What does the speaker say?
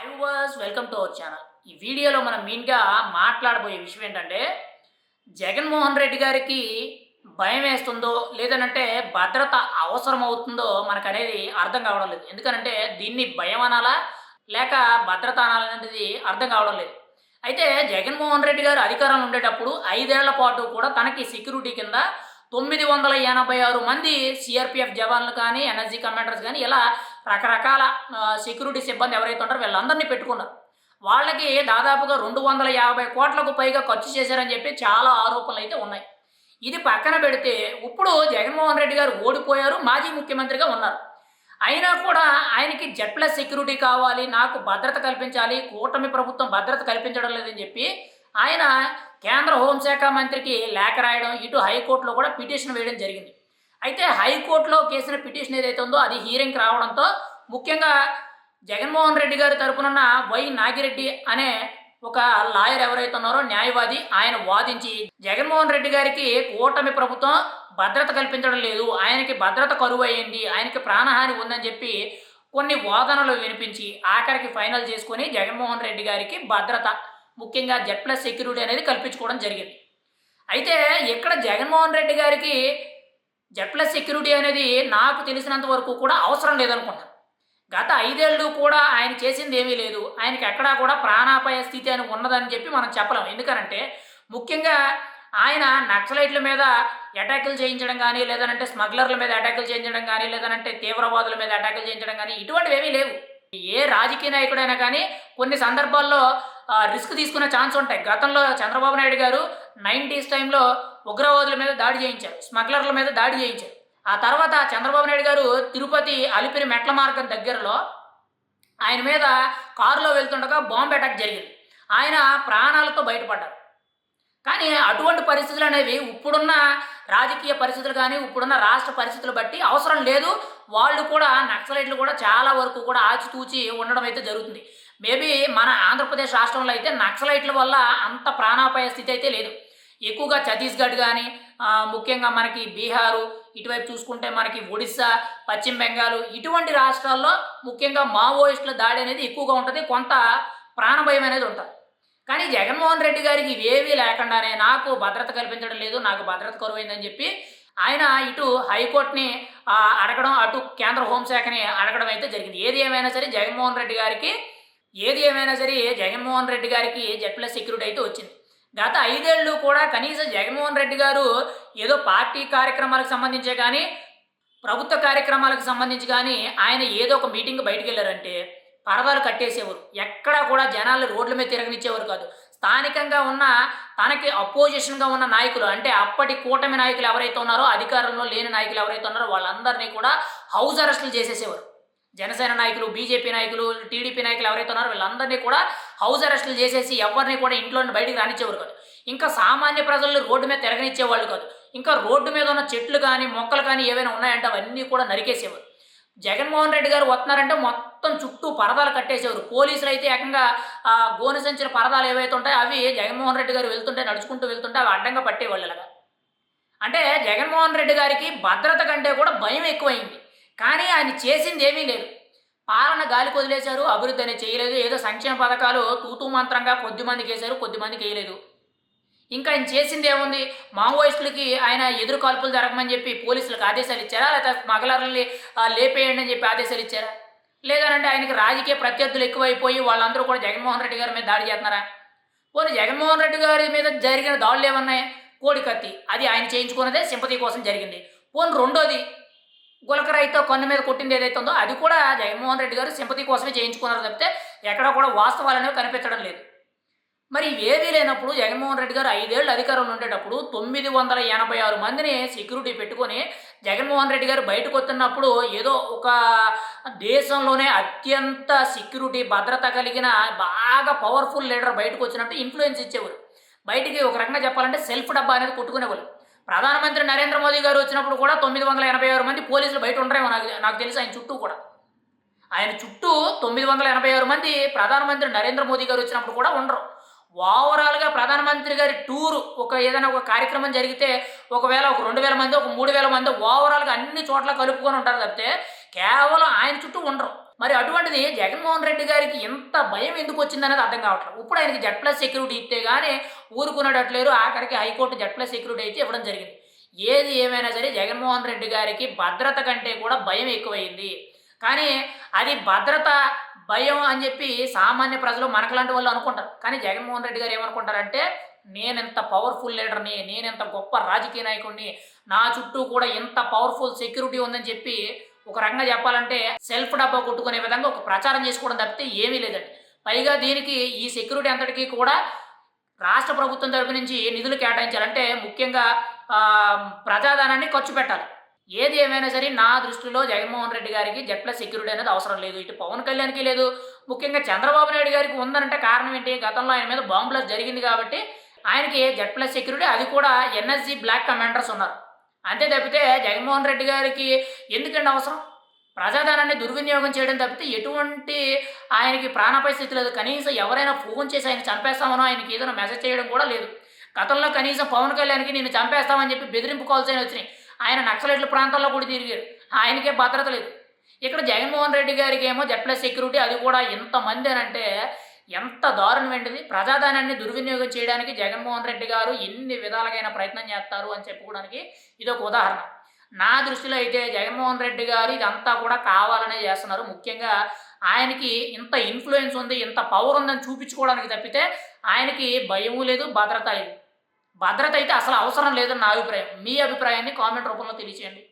High వాస్ welcome to our channel ఈ వీడియోలో మనం మెయిన్గా మాట్లాడబోయే విషయం ఏంటంటే జగన్మోహన్ రెడ్డి గారికి భయం వేస్తుందో లేదనంటే భద్రత అవసరం అవుతుందో మనకు అనేది అర్థం కావడం లేదు. ఎందుకనంటే దీన్ని భయం అనాలా లేక భద్రత అనాలనేది అర్థం కావడం లేదు. అయితే జగన్మోహన్ రెడ్డి గారు అధికారంలో ఉండేటప్పుడు ఐదేళ్ళ పాటు కూడా తనకి సెక్యూరిటీ కింద తొమ్మిది వందల ఎనభై ఆరు మంది సిఆర్పిఎఫ్ జవాన్లు కానీ ఎనర్జీ కమాండర్స్ కానీ ఇలా రకరకాల సెక్యూరిటీ సిబ్బంది ఎవరైతే ఉంటారో వీళ్ళందరినీ పెట్టుకున్నారు. వాళ్ళకి దాదాపుగా రెండు వందల యాభై కోట్లకు పైగా ఖర్చు చేశారని చెప్పి చాలా ఆరోపణలు అయితే ఉన్నాయి. ఇది పక్కన పెడితే ఇప్పుడు జగన్మోహన్ రెడ్డి గారు ఓడిపోయారు మాజీ ముఖ్యమంత్రిగా ఉన్నారు. అయినా కూడా ఆయనకి జెడ్ ప్లస్ సెక్యూరిటీ కావాలి నాకు భద్రత కల్పించాలి కూటమి ప్రభుత్వం భద్రత కల్పించడం లేదని చెప్పి ఆయన కేంద్ర హోంశాఖ మంత్రికి లేఖ రాయడం ఇటు హైకోర్టులో కూడా పిటిషన్ వేయడం జరిగింది. అయితే హైకోర్టులో కేసిన పిటిషన్ ఏదైతే ఉందో అది హీరింగ్కి రావడంతో ముఖ్యంగా జగన్మోహన్ రెడ్డి గారి తరపునున్న వై నాగిరెడ్డి అనే ఒక లాయర్ ఎవరైతే ఉన్నారో న్యాయవాది ఆయన వాదించి జగన్మోహన్ రెడ్డి గారికి కూటమి ప్రభుత్వం భద్రత కల్పించడం లేదు ఆయనకి భద్రత కరువు అయ్యింది ఆయనకి ప్రాణహాని ఉందని చెప్పి కొన్ని వాదనలు వినిపించి ఆఖరికి ఫైనల్ చేసుకొని జగన్మోహన్ రెడ్డి గారికి భద్రత ముఖ్యంగా జెడ్ ప్లస్ సెక్యూరిటీ అనేది కల్పించుకోవడం జరిగింది. అయితే ఇక్కడ జగన్మోహన్ రెడ్డి గారికి జెడ్ ప్లస్ సెక్యూరిటీ అనేది నాకు తెలిసినంత వరకు కూడా అవసరం లేదనుకుంటాను గత ఐదేళ్ళు కూడా ఆయన చేసింది ఏమీ లేదు. ఆయనకి ఎక్కడా కూడా ప్రాణాపాయ స్థితి అని ఉన్నదని చెప్పి మనం చెప్పలేం. ఎందుకనంటే ముఖ్యంగా ఆయన నక్సలైట్ల మీద అటాకులు చేయించడం కానీ లేదనంటే స్మగ్లర్ల మీద అటాకులు చేయించడం కానీ లేదనంటే తీవ్రవాదుల మీద అటాకులు చేయించడం కానీ ఇటువంటివి ఏమీ లేవు. ఏ రాజకీయ నాయకుడైనా కానీ కొన్ని సందర్భాల్లో రిస్క్ తీసుకునే ఛాన్స్ ఉంటాయి. గతంలో చంద్రబాబు నాయుడు గారు నైంటీస్ టైంలో ఉగ్రవాదుల మీద దాడి చేయించారు. స్మగ్లర్ల మీద దాడి చేయించారు. ఆ తర్వాత చంద్రబాబు నాయుడు గారు తిరుపతి అలిపిరి మెట్ల మార్గం దగ్గరలో ఆయన మీద కారులో వెళ్తుండగా బాంబు అటాక్ జరిగింది. ఆయన ప్రాణాలతో బయటపడ్డారు. కానీ అటువంటి పరిస్థితులు అనేవి ఇప్పుడున్న రాజకీయ పరిస్థితులు కానీ ఇప్పుడున్న రాష్ట్ర పరిస్థితులు బట్టి అవసరం లేదు. వాళ్ళు కూడా నక్సలైట్లు కూడా చాలా వరకు కూడా ఆచితూచి ఉండడం అయితే జరుగుతుంది. మేబీ మన ఆంధ్రప్రదేశ్ రాష్ట్రంలో అయితే నక్సలైట్ల వల్ల అంత ప్రాణాపాయ స్థితి అయితే లేదు. ఎక్కువగా ఛత్తీస్గఢ్ కానీ ముఖ్యంగా మనకి బీహారు ఇటువైపు చూసుకుంటే మనకి ఒడిస్సా పశ్చిమ బెంగాల్ ఇటువంటి రాష్ట్రాల్లో ముఖ్యంగా మావోయిస్టుల దాడి అనేది ఎక్కువగా ఉంటుంది. కొంత ప్రాణభయం అనేది ఉంటుంది. కానీ జగన్మోహన్ రెడ్డి గారికి ఇవేవీ లేకుండానే నాకు భద్రత కల్పించడం లేదు నాకు భద్రత కరువైందని చెప్పి ఆయన ఇటు హైకోర్టుని అడగడం అటు కేంద్ర హోంశాఖని అడగడం అయితే జరిగింది. ఏది ఏమైనా సరే జగన్మోహన్ రెడ్డి గారికి ఏది ఏమైనా సరే జగన్మోహన్ రెడ్డి గారికి జెడ్ ప్లస్ సెక్యూరిటీ అయితే వచ్చింది. గత ఐదేళ్ళు కూడా కనీసం జగన్మోహన్ రెడ్డి గారు ఏదో పార్టీ కార్యక్రమాలకు సంబంధించే కానీ ప్రభుత్వ కార్యక్రమాలకు సంబంధించి కానీ ఆయన ఏదో ఒక మీటింగ్ బయటకు వెళ్ళారంటే పరదాలు కట్టేసేవారు. ఎక్కడా కూడా జనాలు రోడ్ల మీద తిరగనిచ్చేవారు కాదు. స్థానికంగా ఉన్న తనకి అపోజిషన్గా ఉన్న నాయకులు అంటే అప్పటి కూటమి నాయకులు ఎవరైతే ఉన్నారో అధికారంలో లేని నాయకులు ఎవరైతే ఉన్నారో వాళ్ళందరినీ కూడా హౌస్ అరెస్టులు చేసేసేవారు. జనసేన నాయకులు బీజేపీ నాయకులు టీడీపీ నాయకులు ఎవరైతే ఉన్నారో వీళ్ళందరినీ కూడా హౌస్ అరెస్టులు చేసేసి ఎవరిని కూడా ఇంట్లో బయటికి రానిచ్చేవారు కాదు. ఇంకా సామాన్య ప్రజలు రోడ్డు మీద తిరగనిచ్చేవాళ్ళు కాదు. ఇంకా రోడ్డు మీద ఉన్న చెట్లు కానీ మొక్కలు కానీ ఏవైనా ఉన్నాయంటే అవన్నీ కూడా నరికేసేవారు. జగన్మోహన్ రెడ్డి గారు వస్తున్నారంటే మొత్తం చుట్టూ పరదాలు కట్టేసేవారు. పోలీసులు అయితే ఏకంగా ఆ, గోనె సంచిన పరదాలు ఏవైతే ఉంటాయో అవి జగన్మోహన్ రెడ్డి గారు వెళ్తుంటే నడుచుకుంటూ వెళ్తుంటే అవి అడ్డంగా పట్టేవాళ్ళు ఇలాగా అంటే జగన్మోహన్ రెడ్డి గారికి భద్రత కంటే కూడా భయం ఎక్కువైంది. కానీ ఆయన చేసింది ఏమీ లేదు. పాలన గాలికి వదిలేశారు అభివృద్ధి అనేది చేయలేదు. ఏదో సంక్షేమ పథకాలు తూతూ మంత్రంగా కొద్ది మందికి వేశారు కొద్ది మందికి వేయలేదు. ఇంకా ఆయన చేసింది ఏముంది? మావోయిస్టులకి ఆయన ఎదురు కాల్పులు జరగమని చెప్పి పోలీసులకు ఆదేశాలు ఇచ్చారా? లేదా స్మగ్లర్లని లేపేయండి అని చెప్పి ఆదేశాలు ఇచ్చారా? లేదనంటే ఆయనకి రాజకీయ ప్రత్యర్థులు ఎక్కువైపోయి వాళ్ళందరూ కూడా జగన్మోహన్ రెడ్డి గారి మీద దాడి చేస్తున్నారా? పోనీ జగన్మోహన్ రెడ్డి గారి మీద జరిగిన దాడులు ఏమన్నాయి కోడి కత్తి? అది ఆయన చేయించుకున్నదే సింపతి కోసం జరిగింది. పోనీ రెండోది గులకరాయితో కన్ను మీద కొట్టింది ఏదైతే ఉందో అది కూడా జగన్మోహన్ రెడ్డి గారు సింపతి కోసమే చేయించుకున్నారు తప్పితే ఎక్కడ కూడా వాస్తవాలు అనేవి కనిపించడం లేదు. మరి ఇవేవీ లేనప్పుడు జగన్మోహన్ రెడ్డి గారు ఐదేళ్ళు అధికారంలో ఉండేటప్పుడు తొమ్మిది వందల ఎనభై ఆరు మందిని సెక్యూరిటీ పెట్టుకొని జగన్మోహన్ రెడ్డి గారు బయటకు వస్తున్నప్పుడు ఏదో ఒక దేశంలోనే అత్యంత సెక్యూరిటీ భద్రత కలిగిన బాగా పవర్ఫుల్ లీడర్ బయటకు వచ్చినట్టు ఇన్ఫ్లుయెన్స్ ఇచ్చేవారు. బయటికి ఒక రకంగా చెప్పాలంటే సెల్ఫ్ డబ్బా అనేది కొట్టుకునేవాళ్ళు. ప్రధానమంత్రి నరేంద్ర మోదీ గారు వచ్చినప్పుడు కూడా తొమ్మిది వందల ఎనభై ఆరు మంది పోలీసులు బయట ఉండరేమో నాకు నాకు తెలిసి ఆయన చుట్టూ కూడా. ఆయన చుట్టూ తొమ్మిది వందల ఎనభై ఆరు మంది ప్రధానమంత్రి నరేంద్ర మోదీ గారు వచ్చినప్పుడు కూడా ఉండరు. ఓవరాల్గా ప్రధానమంత్రి గారి టూరు ఒక ఏదైనా ఒక కార్యక్రమం జరిగితే ఒకవేళ ఒక రెండు వేల మంది ఒక మూడు వేల మంది ఓవరాల్గా అన్ని చోట్ల కలుపుకొని ఉంటారు తప్పితే కేవలం ఆయన చుట్టూ ఉండరు. మరి అటువంటిది జగన్మోహన్ రెడ్డి గారికి ఎంత భయం ఎందుకు వచ్చిందనేది అర్థం కావట్లేదు. ఇప్పుడు ఆయనకి జెడ్ ప్లస్ సెక్యూరిటీ ఇస్తే కానీ ఊరుకునేటట్లేరు. ఆఖరికి హైకోర్టు జెడ్ ప్లస్ సెక్యూరిటీ అయితే ఇవ్వడం జరిగింది. ఏది ఏమైనా సరే జగన్మోహన్ రెడ్డి గారికి భద్రత కంటే కూడా భయం ఎక్కువైంది. కానీ అది భద్రత భయం అని చెప్పి సామాన్య ప్రజలు మనకలాంటి వాళ్ళు అనుకుంటారు. కానీ జగన్మోహన్ రెడ్డి గారు ఏమనుకుంటారంటే నేనెంత పవర్ఫుల్ లీడర్ని నేనెంత గొప్ప రాజకీయ నాయకుడిని నా చుట్టూ కూడా ఎంత పవర్ఫుల్ సెక్యూరిటీ ఉందని చెప్పి ఒక రకంగా చెప్పాలంటే సెల్ఫ్ డబ్బా కొట్టుకునే విధంగా ఒక ప్రచారం చేసుకోవడం తప్పితే ఏమీ లేదండి. పైగా దీనికి ఈ సెక్యూరిటీ అంతటికీ కూడా రాష్ట్ర ప్రభుత్వం తరపు నుంచి నిధులు కేటాయించాలంటే ముఖ్యంగా ప్రజాధనాన్ని ఖర్చు పెట్టాలి. ఏది ఏమైనా సరే నా దృష్టిలో జగన్మోహన్ రెడ్డి గారికి జెడ్ ప్లస్ సెక్యూరిటీ అనేది అవసరం లేదు. ఇటు పవన్ కళ్యాణ్కి లేదు. ముఖ్యంగా చంద్రబాబు నాయుడు గారికి ఉందనంటే కారణం ఏంటి? గతంలో ఆయన మీద బాంబ్ బ్లాస్ట్ జరిగింది కాబట్టి ఆయనకి జెడ్ ప్లస్ సెక్యూరిటీ అది కూడా ఎన్ఎస్జి బ్లాక్ కమాండర్స్ ఉన్నారు. అంతే తప్పితే జగన్మోహన్ రెడ్డి గారికి ఎందుకండి అవసరం? ప్రజాధనాన్ని దుర్వినియోగం చేయడం తప్పితే ఎటువంటి ఆయనకి ప్రాణపై స్థితి లేదు. కనీసం ఎవరైనా ఫోన్ చేసి ఆయన చంపేస్తామనో ఆయనకి ఏదైనా మెసేజ్ చేయడం కూడా లేదు. గతంలో కనీసం పవన్ కళ్యాణ్కి నేను చంపేస్తామని చెప్పి బెదిరింపు కాల్స్ అయినా వచ్చినాయి. ఆయన నక్సలైట్ల ప్రాంతాల్లో కూడా తిరిగారు ఆయనకే భద్రత లేదు. ఇక్కడ జగన్మోహన్ రెడ్డి గారికి ఏమో జెడ్ సెక్యూరిటీ అది కూడా ఎంతమంది అని అంటే ఎంత దారుణమైనది ప్రజాధనాన్ని దుర్వినియోగం చేయడానికి జగన్మోహన్ రెడ్డి గారు ఎన్ని విధాలుగైన ప్రయత్నం చేస్తారు అని చెప్పుకోవడానికి ఇది ఒక ఉదాహరణ. నా దృష్టిలో అయితే జగన్మోహన్ రెడ్డి గారు ఇదంతా కూడా కావాలనే చేస్తున్నారు. ముఖ్యంగా ఆయనకి ఇంత ఇన్ఫ్లుయెన్స్ ఉంది ఇంత పవర్ ఉందని చూపించుకోవడానికి తప్పితే ఆయనకి భయము లేదు భద్రత లేదు. భద్రత అయితే అసలు అవసరం లేదని నా అభిప్రాయం. మీ అభిప్రాయాన్ని కామెంట్ రూపంలో తెలియచేయండి.